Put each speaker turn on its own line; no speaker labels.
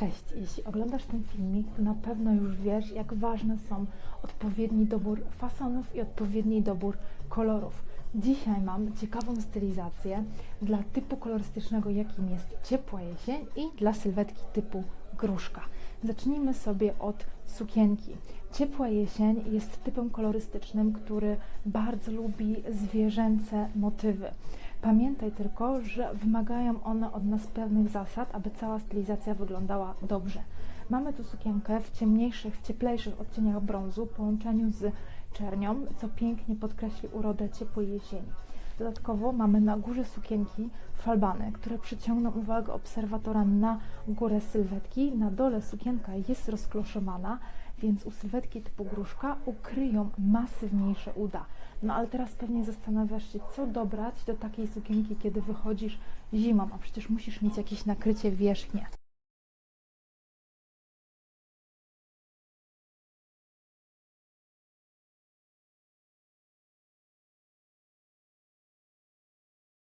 Cześć, jeśli oglądasz ten filmik, to na pewno już wiesz, jak ważne są odpowiedni dobór fasonów i odpowiedni dobór kolorów. Dzisiaj mam ciekawą stylizację dla typu kolorystycznego, jakim jest ciepła jesień i dla sylwetki typu gruszka. Zacznijmy sobie od sukienki. Ciepła jesień jest typem kolorystycznym, który bardzo lubi zwierzęce motywy. Pamiętaj tylko, że wymagają one od nas pewnych zasad, aby cała stylizacja wyglądała dobrze. Mamy tu sukienkę w ciemniejszych, cieplejszych odcieniach brązu w połączeniu z czernią, co pięknie podkreśli urodę ciepłej jesieni. Dodatkowo mamy na górze sukienki falbany, które przyciągną uwagę obserwatora na górę sylwetki. Na dole sukienka jest rozkloszowana, więc u sylwetki typu gruszka ukryją masywniejsze uda. No ale teraz pewnie zastanawiasz się, co dobrać do takiej sukienki, kiedy wychodzisz zimą, a przecież musisz mieć jakieś nakrycie wierzchnie.